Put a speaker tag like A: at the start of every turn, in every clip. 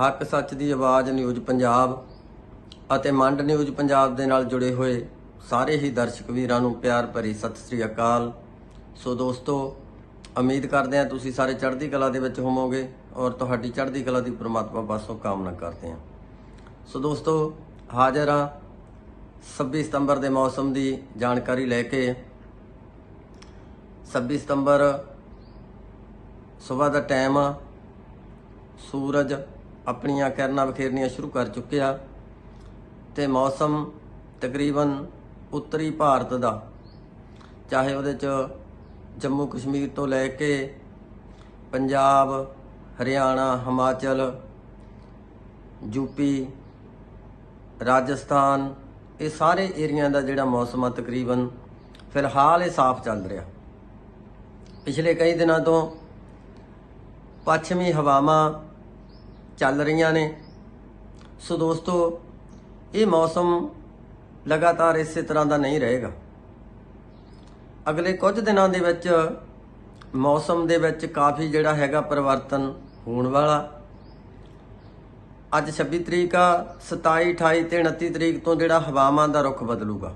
A: ਹੱਕ ਸੱਚ ਦੀ ਆਵਾਜ਼ ਨਿਊਜ਼ ਪੰਜਾਬ ਅਤੇ ਮੰਡ ਨਿਊਜ਼ ਪੰਜਾਬ ਦੇ ਨਾਲ ਜੁੜੇ ਹੋਏ ਸਾਰੇ ਹੀ ਦਰਸ਼ਕ ਵੀਰਾਂ ਨੂੰ ਪਿਆਰ ਭਰੀ ਸਤਿ ਸ੍ਰੀ ਅਕਾਲ। ਸੋ ਦੋਸਤੋ, ਉਮੀਦ ਕਰਦੇ ਹਾਂ ਤੁਸੀਂ ਸਾਰੇ ਚੜ੍ਹਦੀ ਕਲਾ ਦੇ ਵਿੱਚ ਹੋਵੋਗੇ ਔਰ ਤੁਹਾਡੀ ਚੜ੍ਹਦੀ ਕਲਾ ਦੀ ਪ੍ਰਮਾਤਮਾ ਪਾਸੋਂ ਕਾਮਨਾ ਕਰਦੇ ਹਾਂ। ਸੋ ਦੋਸਤੋ, ਹਾਜ਼ਰ ਹਾਂ 26 ਸਤੰਬਰ ਦੇ ਮੌਸਮ ਦੀ ਜਾਣਕਾਰੀ ਲੈ ਕੇ। 26 ਸਤੰਬਰ ਸਵੇਰ ਦਾ ਟਾਈਮ ਆ। ਸੂਰਜ ਆਪਣੀਆਂ ਕਿਰਨਾਂ ਬਖੇਰਨੀਆਂ ਸ਼ੁਰੂ ਕਰ ਚੁੱਕਿਆ ਤੇ ਮੌਸਮ ਤਕਰੀਬਨ ਉੱਤਰੀ ਭਾਰਤ ਦਾ, ਚਾਹੇ ਉਹਦੇ ਚ ਜੰਮੂ ਕਸ਼ਮੀਰ ਤੋਂ ਲੈ ਕੇ ਪੰਜਾਬ, ਹਰਿਆਣਾ, ਹਿਮਾਚਲ, ਯੂਪੀ, ਰਾਜਸਥਾਨ, ਇਹ ਸਾਰੇ ਏਰੀਆ ਦਾ ਜਿਹੜਾ ਮੌਸਮ ਆ ਤਕਰੀਬਨ ਫਿਲਹਾਲ ਇਹ ਸਾਫ਼ ਚੱਲ ਰਿਹਾ। ਪਿਛਲੇ ਕਈ ਦਿਨਾਂ ਤੋਂ ਪੱਛਮੀ ਹਵਾਵਾਂ ਚੱਲ ਰਹੀਆਂ ਨੇ। ਸੋ ਦੋਸਤੋ, ਇਹ ਮੌਸਮ ਲਗਾਤਾਰ ਇਸੇ ਤਰ੍ਹਾਂ ਦਾ ਨਹੀਂ ਰਹੇਗਾ। ਅਗਲੇ ਕੁਝ ਦਿਨਾਂ ਦੇ ਵਿੱਚ ਮੌਸਮ ਦੇ ਵਿੱਚ ਕਾਫੀ ਜਿਹੜਾ ਹੈਗਾ ਪਰਿਵਰਤਨ ਹੋਣ ਵਾਲਾ। ਅੱਜ 26 ਤਰੀਕ ਆ 27 28 ਤੇ 29 ਤਰੀਕ ਤੋਂ ਜਿਹੜਾ ਹਵਾਵਾਂ ਦਾ ਰੁਖ ਬਦਲੂਗਾ।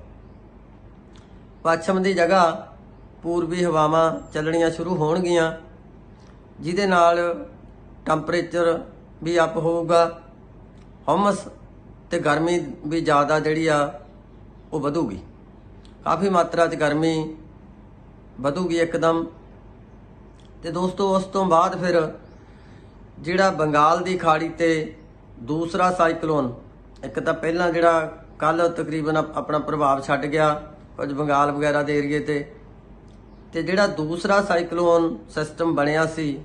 A: ਪੱਛਮ ਦੀ ਜਗ੍ਹਾ ਪੂਰਬੀ ਹਵਾਵਾਂ ਚੱਲਣੀਆਂ ਸ਼ੁਰੂ ਹੋਣਗੀਆਂ, ਜਿਹਦੇ ਨਾਲ ਟੈਂਪਰੇਚਰ ਵੀ ਅਪ ਹੋਊਗਾ। ਹਮਸ ਤੇ ਗਰਮੀ ਵੀ ਜ਼ਿਆਦਾ ਜਿਹੜੀ ਆ, ਉਹ ਵਧੂਗੀ। ਕਾਫੀ ਮਾਤਰਾ 'ਚ ਗਰਮੀ ਵਧੂਗੀ ਇੱਕਦਮ। ਤੇ ਦੋਸਤੋ, ਉਸ ਤੋਂ ਬਾਅਦ ਫਿਰ ਜਿਹੜਾ ਬੰਗਾਲ ਦੀ ਖਾੜੀ ਤੇ ਦੂਸਰਾ ਸਾਈਕਲੋਨ, ਇੱਕ ਤਾਂ ਪਹਿਲਾਂ ਜਿਹੜਾ ਕੱਲ ਤਕਰੀਬਨ ਆਪਣਾ ਪ੍ਰਭਾਵ ਛੱਡ ਗਿਆ ਕੁਝ ਬੰਗਾਲ ਵਗੈਰਾ ਦੇ ਏਰੀਏ ਤੇ। ਤੇ ਜਿਹੜਾ ਦੂਸਰਾ ਸਾਈਕਲੋਨ ਸਿਸਟਮ ਬਣਿਆ ਸੀ,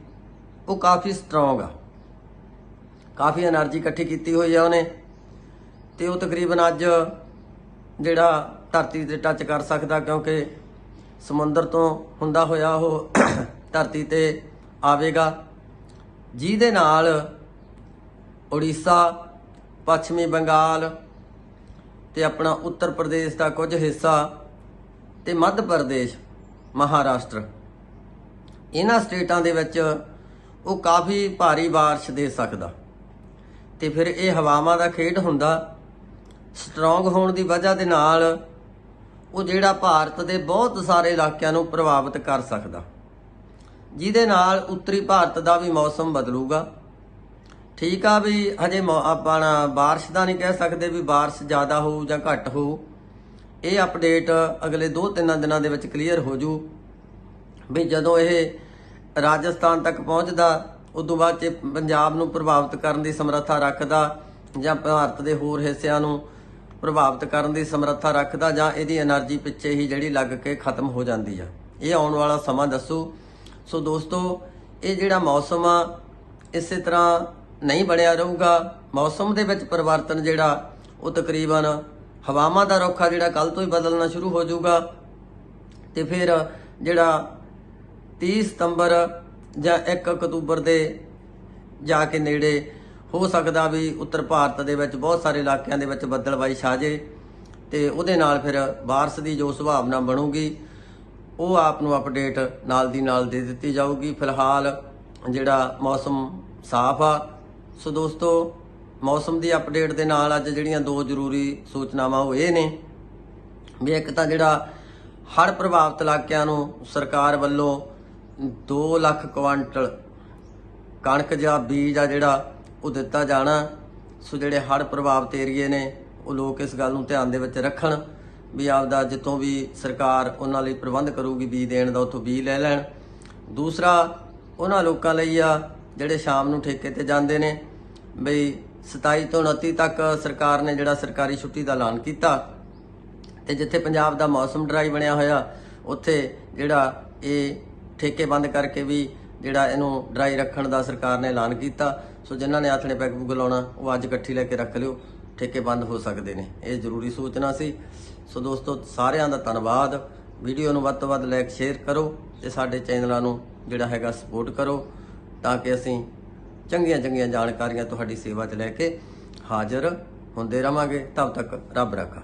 A: ਉਹ ਕਾਫੀ ਸਟਰੋਂਗ ਆ। ਕਾਫੀ એનર્ਜੀ ਇਕੱਠੀ ਕੀਤੀ ਹੋਈ ਆ ਉਹਨੇ। ਤੇ ਉਹ ਤਕਰੀਬਨ ਅੱਜ ਜਿਹੜਾ ਧਰਤੀ ਤੇ ਟੱਚ ਕਰ ਸਕਦਾ ਕਿਉਂਕਿ ਸਮੁੰਦਰ ਤੋਂ ਹੁੰਦਾ ਹੋਇਆ ਉਹ ਧਰਤੀ ਤੇ ਆਵੇਗਾ। ਜਿਹਦੇ ਨਾਲ ਉੜੀਸਾ, ਪੱਛਮੀ ਬੰਗਾਲ ਤੇ ਆਪਣਾ ਉੱਤਰ ਪ੍ਰਦੇਸ਼ ਦਾ ਕੁਝ ਹਿੱਸਾ ਤੇ ਮੱਧ ਪ੍ਰਦੇਸ਼, ਮਹਾਰਾਸ਼ਟਰ। ਇਹਨਾਂ ਸਟੇਟਾਂ ਦੇ ਵਿੱਚ ਉਹ ਕਾਫੀ ਭਾਰੀ بارش ਦੇ ਸਕਦਾ। ਤੇ ਫਿਰ ਇਹ ਹਵਾਵਾਂ ਦਾ ਖੇਡ ਹੁੰਦਾ ਸਟਰੋਂਗ ਹੋਣ ਦੀ ਵਜ੍ਹਾ ਦੇ ਨਾਲ ਉਹ ਜਿਹੜਾ ਭਾਰਤ ਦੇ ਬਹੁਤ ਸਾਰੇ ਇਲਾਕਿਆਂ ਨੂੰ ਪ੍ਰਭਾਵਿਤ ਕਰ ਸਕਦਾ ਜਿਹਦੇ ਨਾਲ ਉੱਤਰੀ ਭਾਰਤ ਦਾ ਵੀ ਮੌਸਮ ਬਦਲੂਗਾ ਠੀਕ ਆ ਵੀ ਹਜੇ ਮੌ- ਆਪਣਾ بارش ਦਾ ਨਹੀਂ ਕਹਿ ਸਕਦੇ ਵੀ بارش ਜ਼ਿਆਦਾ ਹੋਊ ਜਾਂ ਘੱਟ ਹੋਊ ਇਹ ਅਪਡੇਟ ਅਗਲੇ 2-3 ਦਿਨਾਂ ਦੇ ਵਿੱਚ ਕਲੀਅਰ ਹੋ ਜੂ ਵੀ ਜਦੋਂ ਇਹ ਰਾਜਸਥਾਨ ਤੱਕ ਪਹੁੰਚਦਾ ਉਸ ਤੋਂ ਬਾਅਦ ਚ ਪੰਜਾਬ ਨੂੰ ਪ੍ਰਭਾਵਿਤ ਕਰਨ ਦੀ ਸਮਰੱਥਾ ਰੱਖਦਾ ਜਾਂ ਭਾਰਤ ਦੇ ਹੋਰ ਹਿੱਸਿਆਂ ਨੂੰ ਪ੍ਰਭਾਵਿਤ ਕਰਨ ਦੀ ਸਮਰੱਥਾ ਰੱਖਦਾ ਜਾਂ ਇਹਦੀ એનર્ਜੀ ਪਿੱਛੇ ਹੀ ਜਿਹੜੀ ਲੱਗ ਕੇ ਖਤਮ ਹੋ ਜਾਂਦੀ ਆ। ਇਹ ਆਉਣ ਵਾਲਾ ਸਮਾਂ ਦੱਸੂ। ਸੋ ਦੋਸਤੋ, ਇਹ ਜਿਹੜਾ ਮੌਸਮ ਆ, ਇਸੇ ਤਰ੍ਹਾਂ ਨਹੀਂ ਬਣਿਆ ਰਹੂਗਾ। ਮੌਸਮ ਦੇ ਵਿੱਚ ਪਰਿਵਰਤਨ ਜਿਹੜਾ, ਉਹ ਤਕਰੀਬਨ ਹਵਾਵਾਂ ਦਾ ਰੁੱਖ ਜਿਹੜਾ ਕੱਲ ਤੋਂ ਹੀ ਬਦਲਣਾ ਸ਼ੁਰੂ ਹੋ ਜਾਊਗਾ। ਤੇ ਫਿਰ ਜਿਹੜਾ 30 ਸਤੰਬਰ ਜਾਂ 1 ਅਕਤੂਬਰ ਦੇ ਜਾ ਕੇ ਨੇੜੇ ਹੋ ਸਕਦਾ ਵੀ ਉੱਤਰ ਭਾਰਤ ਦੇ ਵਿੱਚ ਬਹੁਤ ਸਾਰੇ ਇਲਾਕਿਆਂ ਦੇ ਵਿੱਚ ਬੱਦਲਬਾਈ ਛਾ ਜੇ ਤੇ ਉਹਦੇ ਨਾਲ ਫਿਰ ਬਾਰਿਸ਼ ਦੀ ਜੋ ਸੰਭਾਵਨਾ ਬਣੂਗੀ, ਉਹ ਆਪ ਨੂੰ ਅਪਡੇਟ ਨਾਲ ਦੀ ਨਾਲ ਦੇ ਦਿੱਤੀ ਜਾਊਗੀ। ਫਿਲਹਾਲ ਜਿਹੜਾ ਮੌਸਮ ਸਾਫ਼ ਆ। ਸੋ ਦੋਸਤੋ, ਮੌਸਮ ਦੀ ਅਪਡੇਟ ਦੇ ਨਾਲ ਅੱਜ ਜਿਹੜੀਆਂ ਦੋ ਜ਼ਰੂਰੀ ਸੂਚਨਾਵਾਂ ਉਹ ਇਹ ਨੇ ਵੀ ਇੱਕ ਤਾਂ ਜਿਹੜਾ ਹੜ੍ਹ ਪ੍ਰਭਾਵਿਤ ਇਲਾਕਿਆਂ ਨੂੰ ਸਰਕਾਰ ਵੱਲੋਂ 2 ਲੱਖ ਕੁਆਂਟਲ ਕਣਕ ਜਾਂ ਬੀਜ ਆ ਜਿਹੜਾ ਉਹ ਦਿੱਤਾ ਜਾਣਾ। ਸੋ ਜਿਹੜੇ ਹੜ੍ਹ ਪ੍ਰਭਾਵਿਤ ਏਰੀਏ ਨੇ, ਉਹ ਲੋਕ ਇਸ ਗੱਲ ਨੂੰ ਧਿਆਨ ਦੇ ਵਿੱਚ ਰੱਖਣ ਵੀ ਆਪਦਾ ਜਿੱਥੋਂ ਵੀ ਸਰਕਾਰ ਉਹਨਾਂ ਲਈ ਪ੍ਰਬੰਧ ਕਰੂਗੀ ਬੀਜ ਦੇਣ ਦਾ, ਉੱਥੋਂ ਬੀਜ ਲੈ ਲੈਣ। ਦੂਸਰਾ, ਉਹਨਾਂ ਲੋਕਾਂ ਲਈ ਆ ਜਿਹੜੇ ਸ਼ਾਮ ਨੂੰ ਠੇਕੇ ਤੇ ਜਾਂਦੇ ਨੇ, ਬਈ 27 ਤੋਂ 29 ਤੱਕ ਸਰਕਾਰ ਨੇ ਜਿਹੜਾ ਸਰਕਾਰੀ ਛੁੱਟੀ ਦਾ ਐਲਾਨ ਕੀਤਾ ਤੇ ਜਿੱਥੇ ਪੰਜਾਬ ਦਾ ਮੌਸਮ ਡਰਾਈ ਬਣਿਆ ਹੋਇਆ, ਉੱਥੇ ਜਿਹੜਾ ਇਹ ਠੇਕੇ ਬੰਦ ਕਰਕੇ ਵੀ ਜਿਹੜਾ ਇਹਨੂੰ ਡਰਾਈ ਰੱਖਣ ਦਾ ਸਰਕਾਰ ਨੇ ਐਲਾਨ ਕੀਤਾ। ਸੋ ਜਿਨ੍ਹਾਂ ਨੇ ਆਥਣੇ ਪੈਗ ਪੁਗ ਲਾਉਣਾ, ਉਹ ਅੱਜ ਇਕੱਠੀ ਲੈ ਕੇ ਰੱਖ ਲਿਓ। ਠੇਕੇ ਬੰਦ ਹੋ ਸਕਦੇ ਨੇ। ਇਹ ਜ਼ਰੂਰੀ ਸੂਚਨਾ ਸੀ। ਸੋ ਦੋਸਤੋ, ਸਾਰਿਆਂ ਦਾ ਧੰਨਵਾਦ। ਵੀਡੀਓ ਨੂੰ ਵੱਧ ਤੋਂ ਵੱਧ ਲਾਈਕ, ਸ਼ੇਅਰ ਕਰੋ ਤੇ ਸਾਡੇ ਚੈਨਲਾਂ ਨੂੰ ਜਿਹੜਾ ਹੈਗਾ ਸਪੋਰਟ ਕਰੋ ਤਾਂ ਕਿ ਅਸੀਂ ਚੰਗੀਆਂ ਚੰਗੀਆਂ ਜਾਣਕਾਰੀਆਂ ਤੁਹਾਡੀ ਸੇਵਾ 'ਚ ਲੈ ਕੇ ਹਾਜ਼ਰ ਹੁੰਦੇ ਰਵਾਂਗੇ। ਤਦ ਤੱਕ ਰੱਬ ਰਾਖਾ।